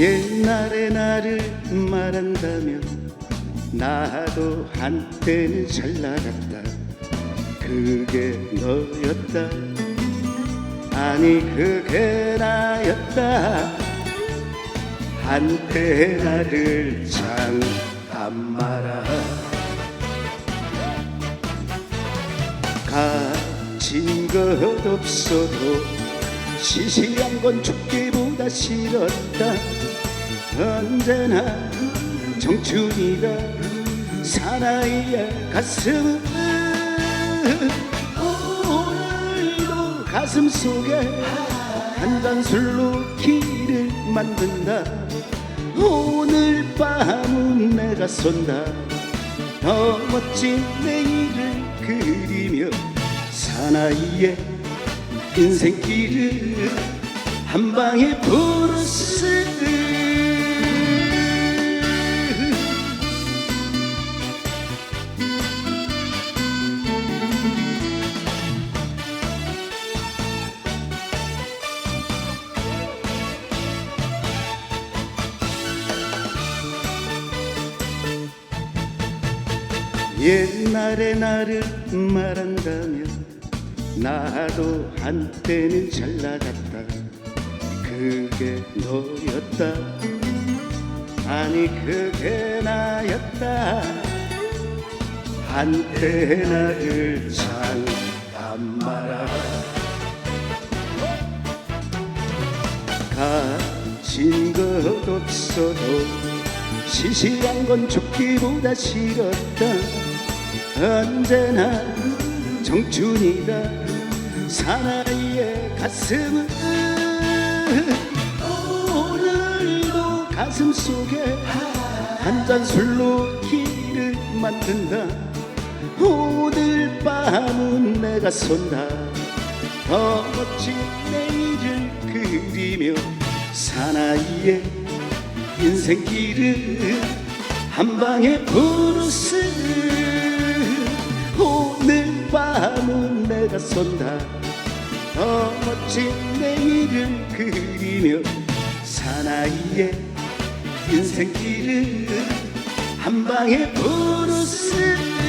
옛날의 나를 말한다면 나도 한때는 잘 나갔다 그게 너였다. 아니 그게 나였다. 한때 나를 잠깐 말아. 가진 것 없어도 시시한 건 죽기보다 싫었다. 언제나 청춘이다. 사나이의 가슴은 오늘도 가슴 속에 한 잔 술로 길을 만든다. 오늘 밤은 내가 쏜다. 더 멋진 내일을 그리며 사나이의 인생길을 한 방에 부르스 옛날의 나를 말한다면 나도 한때는 잘 나갔다. 그게 너였다. 아니 그게 나였다. 한때 나를 잠깐 말아 가진 것 없어도 시시한 건 죽기보다 싫었다 언제나 청춘이다. 사나이의 가슴은 오늘도 가슴 속에 한 잔 술로 길을 만든다. 오늘 밤은 내가 쏜다. 더 멋진 내일을 그리며 사나이의 인생길을 한 방에 부르스 내가 쏜다. 더 멋진 내일을 그리며 사나이의 인생길을 한 방에 부르스